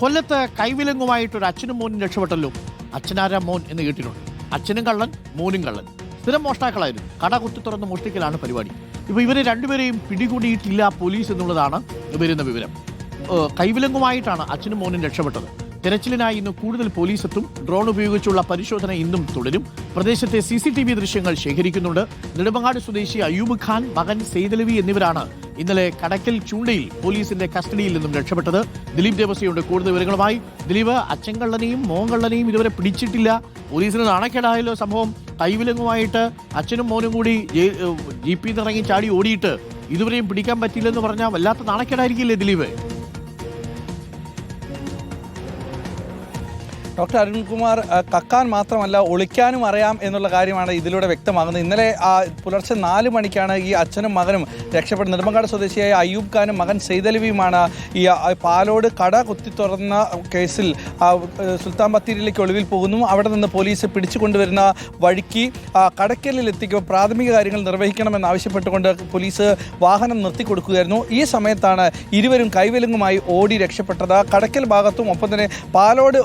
കൊല്ലത്ത് കൈവിലങ്ങുമായിട്ട് ഒരു അച്ഛനും മോനും രക്ഷപ്പെട്ടല്ലോ. അച്ഛനാര മോൻ എന്ന് കേട്ടിട്ടുണ്ട്. അച്ഛനും കള്ളൻ മോനും കള്ളൻ. സ്ഥിരം മോഷ്ടാക്കളായിരുന്നു. കട കുത്തി തുറന്ന് മോഷ്ടിക്കലാണ് പരിപാടി. ഇപ്പൊ ഇവരെ രണ്ടുപേരെയും പിടികൂടിയിട്ടില്ല പോലീസ് എന്നുള്ളതാണ് വരുന്ന വിവരം. കൈവിലങ്ങുമായിട്ടാണ് അച്ഛനും മോനും രക്ഷപ്പെട്ടത്. തിരച്ചിലിനായി ഇന്ന് കൂടുതൽ പോലീസ് എത്തും ഡ്രോൺ ഉപയോഗിച്ചുള്ള പരിശോധന ഇന്നും തുടരും. പ്രദേശത്തെ സി സി ടി വി ദൃശ്യങ്ങൾ ശേഖരിക്കുന്നുണ്ട്. നെടുമങ്ങാട് സ്വദേശി അയ്യൂബ് ഖാൻ മകൻ സെയ്ദലവി എന്നിവരാണ് ഇന്നലെ കടക്കൽ ചൂണ്ടയിൽ പോലീസിന്റെ കസ്റ്റഡിയിൽ നിന്നും രക്ഷപ്പെട്ടത് ദിലീപ് ദേവസ്വയുണ്ട് കൂടുതൽ വിവരങ്ങളുമായി. ദിലീപ് അച്ഛൻകള്ളനെയും മോങ്കള്ളനെയും ഇതുവരെ പിടിച്ചിട്ടില്ല. പോലീസിന് നാണക്കേടായല്ലോ സംഭവം. കൈവിലങ്ങുമായിട്ട് അച്ഛനും മോനും കൂടി ജി പി ഇറങ്ങി ചാടി ഓടിയിട്ട് ഇതുവരെയും പിടിക്കാൻ പറ്റില്ലെന്ന് പറഞ്ഞാൽ വല്ലാത്ത നാണക്കേടായിരിക്കില്ലേ ദിലീപ്? ഡോക്ടർ അരുൺകുമാർ കക്കാൻ മാത്രമല്ല ഒളിക്കാനും അറിയാം എന്നുള്ള കാര്യമാണ് ഇതിലൂടെ വ്യക്തമാകുന്നത്. ഇന്നലെ പുലർച്ചെ നാല് മണിക്കാണ് ഈ അച്ഛനും മകനും രക്ഷപ്പെട്ട നെടുമ്പങ്കാട് സ്വദേശിയായ അയ്യൂബ് ഖാനും മകൻ സെയ്തലവിയുമാണ് ഈ പാലോട് കട കുത്തി തുറന്ന കേസിൽ സുൽത്താൻ ബത്തേരിയിലേക്ക് ഒളിവിൽ പോകുന്നു. അവിടെ നിന്ന് പോലീസ് പിടിച്ചു കൊണ്ടുവരുന്ന വഴിക്ക് കടക്കലിൽ എത്തിക്കുക പ്രാഥമിക കാര്യങ്ങൾ നിർവഹിക്കണമെന്ന് ആവശ്യപ്പെട്ടുകൊണ്ട് പോലീസ് വാഹനം നിർത്തി കൊടുക്കുകയായിരുന്നു ഈ സമയത്താണ് ഇരുവരും കൈവെലുങ്ങുമായി ഓടി രക്ഷപ്പെട്ടത്. കടക്കൽ ഭാഗത്തും ഒപ്പം തന്നെ പാലോട്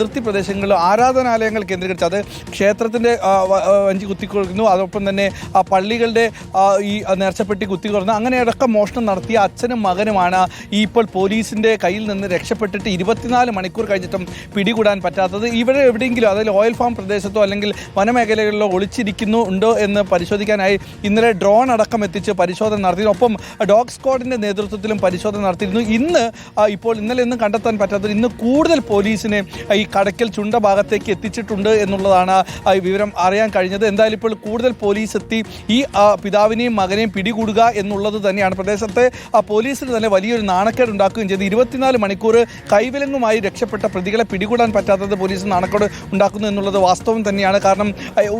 അതിർത്തി പ്രദേശങ്ങളിലും ആരാധനാലയങ്ങൾ കേന്ദ്രീകരിച്ച് അത് ക്ഷേത്രത്തിന്റെ വഞ്ചി കുത്തിക്കൊടുക്കുന്നു അതോടൊപ്പം തന്നെ ആ പള്ളികളുടെ ഈ നേർച്ചപ്പെട്ടി കുത്തിക്കൊടുന്നു അങ്ങനെ അടക്കം മോഷണം നടത്തിയ അച്ഛനും മകനുമാണ് ഈ ഇപ്പോൾ പോലീസിന്റെ കയ്യിൽ നിന്ന് രക്ഷപ്പെട്ടിട്ട് ഇരുപത്തിനാല് മണിക്കൂർ കഴിഞ്ഞിട്ടും പിടികൂടാൻ പറ്റാത്തത്. ഇവിടെ എവിടെയെങ്കിലും അതായത് ഓയിൽ ഫാം പ്രദേശത്തോ അല്ലെങ്കിൽ വനമേഖലകളിലോ ഒളിച്ചിരിക്കുന്നു ഉണ്ടോ എന്ന് പരിശോധിക്കാനായി ഇന്നലെ ഡ്രോൺ അടക്കം എത്തിച്ച് പരിശോധന നടത്തി ഒപ്പം ഡോഗ് സ്ക്വാഡിന്റെ നേതൃത്വത്തിലും പരിശോധന നടത്തിയിരുന്നു. ഇന്ന് ഇപ്പോൾ ഇന്നലെ ഒന്നും കണ്ടെത്താൻ പറ്റാത്തത് ഇന്ന് കൂടുതൽ പോലീസിനെ ഈ കടക്കൽ ചുണ്ട ഭാഗത്തേക്ക് എത്തിച്ചിട്ടുണ്ട് എന്നുള്ളതാണ് വിവരം അറിയാൻ കഴിഞ്ഞത്. എന്തായാലും ഇപ്പോൾ കൂടുതൽ പോലീസ് എത്തി. ഈ പിതാവിനെയും മകനെയും പിടികൂടുക എന്നുള്ളത് തന്നെയാണ് പ്രദേശത്തെ പോലീസിന് തന്നെ വലിയൊരു നാണക്കേട് ഉണ്ടാക്കുകയും ചെയ്ത്. ഇരുപത്തിനാല് മണിക്കൂർ കൈവിലങ്ങുമായി രക്ഷപ്പെട്ട പ്രതികളെ പിടികൂടാൻ പറ്റാത്തത് പോലീസ് നാണക്കേട് ഉണ്ടാക്കുന്നു എന്നുള്ളത് വാസ്തവം തന്നെയാണ്. കാരണം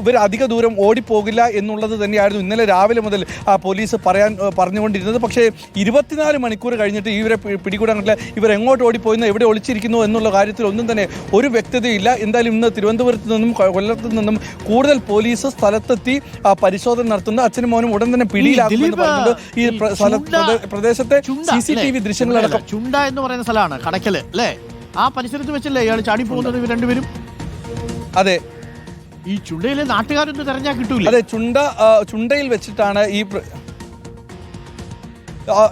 ഇവർ അധിക ദൂരം ഓടിപ്പോകില്ല എന്നുള്ളത് തന്നെയായിരുന്നു ഇന്നലെ രാവിലെ മുതൽ പോലീസ് പറയാൻ പറഞ്ഞുകൊണ്ടിരുന്നത്. പക്ഷേ ഇരുപത്തിനാല് മണിക്കൂർ കഴിഞ്ഞിട്ട് ഇവരെ പിടികൂടാൻ ഇവർ എങ്ങോട്ട് ഓടിപ്പോയിന്ന് എവിടെ ഒളിച്ചിരിക്കുന്നു എന്നുള്ള കാര്യത്തിൽ ഒന്നും തന്നെ ഒരു വ്യക്തതയില്ല. എന്തായാലും ഇന്ന് തിരുവനന്തപുരത്ത് നിന്നും കൊല്ലത്ത് നിന്നും കൂടുതൽ പോലീസ് സ്ഥലത്തെത്തി പരിശോധന നടത്തുന്നു. അച്ഛനും മോനും ഉടൻ തന്നെ പറയുന്നുണ്ട്. ഈ പ്രദേശത്തെ സി സി ടി വി? ദൃശ്യങ്ങളടക്കം. ചുണ്ട എന്ന് പറയുന്ന സ്ഥലമാണ് കടക്കൽ അല്ലേ? ആ പരിസരത്ത് വെച്ചല്ലേ ഇയാൾ ചാടി പോകുന്നത് ഇവർ രണ്ടുപേരും? അതെ. ഈ ചുണ്ടയിലെ നാട്ടുകാരൊന്നും തെരഞ്ഞാൽ കിട്ടൂല? അതെ ചുണ്ട ചുണ്ടയിൽ വെച്ചിട്ടാണ് ഈ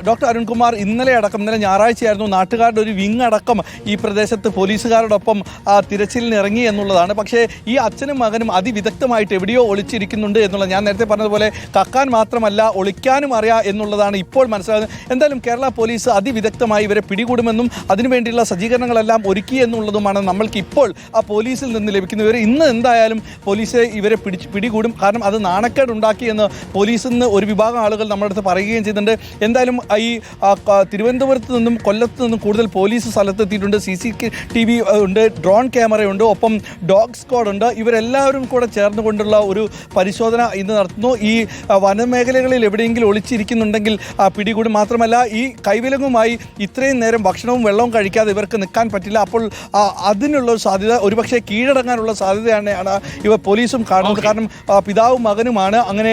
ഡോക്ടർ അരുൺകുമാർ ഇന്നലെ അടക്കം ഇന്നലെ ഞായറാഴ്ചയായിരുന്നു നാട്ടുകാരുടെ ഒരു വിങ് അടക്കം ഈ പ്രദേശത്ത് പോലീസുകാരോടൊപ്പം തിരച്ചിലിന് ഇറങ്ങി എന്നുള്ളതാണ്. പക്ഷേ ഈ അച്ഛനും മകനും അതിവിദഗ്ധമായിട്ട് എവിടെയോ ഒളിച്ചിരിക്കുന്നുണ്ട് എന്നുള്ളത് ഞാൻ നേരത്തെ പറഞ്ഞതുപോലെ കക്കാൻ മാത്രമല്ല ഒളിക്കാനും അറിയാം എന്നുള്ളതാണ് ഇപ്പോൾ മനസ്സിലാകുന്നത്. എന്തായാലും കേരള പോലീസ് അതിവിദഗ്ധമായി ഇവരെ പിടികൂടുമെന്നും അതിനുവേണ്ടിയുള്ള സജ്ജീകരണങ്ങളെല്ലാം ഒരുക്കി എന്നുള്ളതുമാണ് നമ്മൾക്ക് ഇപ്പോൾ ആ പോലീസിൽ നിന്ന് ലഭിക്കുന്ന ഇവർ ഇന്ന് എന്തായാലും പോലീസ് ഇവരെ പിടിച്ച് പിടികൂടും. കാരണം അത് നാണക്കേട് ഉണ്ടാക്കിയെന്ന് പോലീസിൽ നിന്ന് ഒരു വിഭാഗം ആളുകൾ നമ്മുടെ അടുത്ത് പറയുകയും ചെയ്യുന്നുണ്ട് എന്തായാലും ഈ തിരുവനന്തപുരത്ത് നിന്നും കൊല്ലത്ത് നിന്നും കൂടുതൽ പോലീസ് സ്ഥലത്തെത്തിയിട്ടുണ്ട്. സി സി ടി വി ഉണ്ട് ഡ്രോൺ ക്യാമറയുണ്ട്. ഒപ്പം ഡോഗ് സ്ക്വാഡ് ഉണ്ട് ഇവരെല്ലാവരും കൂടെ ചേർന്നുകൊണ്ടുള്ള ഒരു പരിശോധന ഇന്ന് നടത്തുന്നു. ഈ വനമേഖലകളിൽ എവിടെയെങ്കിലും ഒളിച്ചിരിക്കുന്നുണ്ടെങ്കിൽ പിടികൂടി. മാത്രമല്ല ഈ കൈവിലങ്ങുമായി ഇത്രയും നേരം ഭക്ഷണവും വെള്ളവും കഴിക്കാതെ ഇവർക്ക് നിൽക്കാൻ പറ്റില്ല. അപ്പോൾ അതിനുള്ള ഒരു സാധ്യത ഒരുപക്ഷെ കീഴടങ്ങാനുള്ള സാധ്യതയാണ് ഇവർ ഇവ പോലീസും കാണുന്നത്. കാരണം പിതാവും മകനുമാണ്. അങ്ങനെ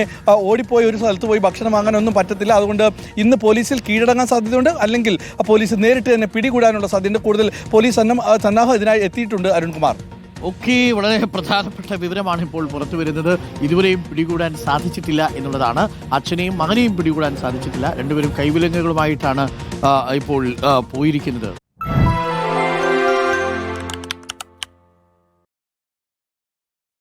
ഓടിപ്പോയി ഒരു സ്ഥലത്ത് പോയി ഭക്ഷണം വാങ്ങാനൊന്നും പറ്റത്തില്ല. അതുകൊണ്ട് ഇന്ന് പോലീസിൽ കീഴടങ്ങാൻ സാധ്യതയുണ്ട്. അല്ലെങ്കിൽ പോലീസ് നേരിട്ട് തന്നെ പിടികൂടാനുള്ള സാധ്യതയുണ്ട്. കൂടുതൽ പോലീസ് സന്നാഹം ഇതിനായി എത്തിയിട്ടുണ്ട് അരുൺകുമാർ. ഒക്കെ വളരെ പ്രധാനപ്പെട്ട വിവരമാണ് ഇപ്പോൾ പുറത്തു വരുന്നത്. ഇതുവരെയും പിടികൂടാൻ സാധിച്ചിട്ടില്ല എന്നുള്ളതാണ്. അച്ഛനെയും മകനെയും പിടികൂടാൻ സാധിച്ചിട്ടില്ല. രണ്ടുപേരും കൈവിലങ്ങുകളുമായിട്ടാണ് ഇപ്പോൾ പോയിരിക്കുന്നത്.